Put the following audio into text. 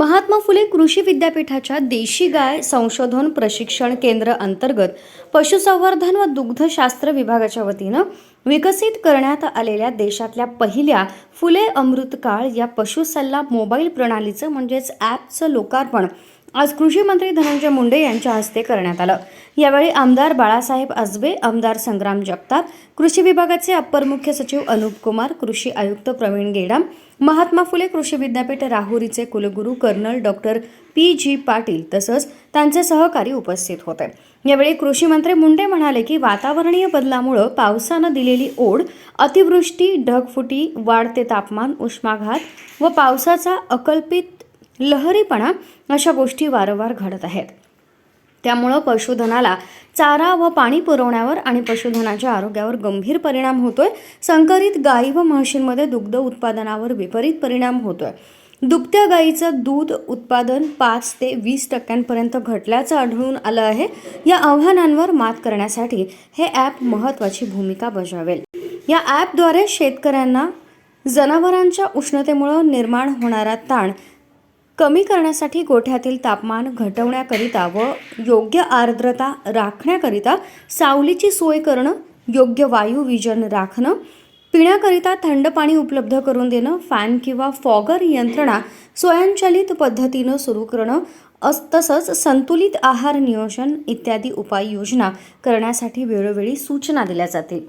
महात्मा फुले कृषी विद्यापीठाच्या देशी गाय संशोधन प्रशिक्षण केंद्र अंतर्गत पशुसंवर्धन व दुग्धशास्त्र विभागाच्या वतीनं विकसित करण्यात आलेल्या देशातल्या पहिल्या फुले अमृतकाळ या पशुसल्ला मोबाईल प्रणालीचं म्हणजेच ॲपचं लोकार्पण आज कृषी मंत्री धनंजय मुंडे यांच्या हस्ते करण्यात आलं. यावेळी आमदार बाळासाहेब आजबे आमदार संग्राम जगताप कृषी विभागाचे अप्पर मुख्य सचिव अनुप कुमार कृषी आयुक्त प्रवीण गेडाम महात्मा फुले कृषी विद्यापीठ राहुरीचे कुलगुरू colonel doctor P. G. Patil तसंच त्यांचे सहकारी उपस्थित होते. यावेळी कृषी मंत्री मुंडे म्हणाले की वातावरणीय बदलामुळं पावसानं दिलेली ओढ अतिवृष्टी ढगफुटी वाढते तापमान उष्माघात व पावसाचा अकल्पित लहरीपणा अशा गोष्टी वारंवार घडत आहेत. त्यामुळं पशुधनाला चारा व पाणी पुरवण्यावर आणि पशुधनाच्या आरोग्यावर गंभीर परिणाम होतोय. संकरित गायी व म्हशींमध्ये दुग्ध उत्पादनावर विपरीत परिणाम होतोय. दुभत्या गायीचं दूध उत्पादन पाच ते वीस टक्क्यांपर्यंत घटल्याचं आढळून आलं आहे. या आव्हानांवर मात करण्यासाठी हे ॲप महत्त्वाची भूमिका बजावेल. या ॲपद्वारे शेतकऱ्यांना जनावरांच्या उष्णतेमुळं निर्माण होणारा ताण कमी करण्यासाठी गोठ्यातील तापमान घटवण्याकरिता व योग्य आर्द्रता राखण्याकरिता सावलीची सोय करणं योग्य वायू विजन राखणं पिण्याकरिता थंड पाणी उपलब्ध करून देणं फॅन किंवा फॉगर यंत्रणा स्वयंचलित पद्धतीनं सुरू करणं अस तसंच संतुलित आहार नियोजन इत्यादी उपाययोजना करण्यासाठी वेळोवेळी सूचना दिल्या जातील.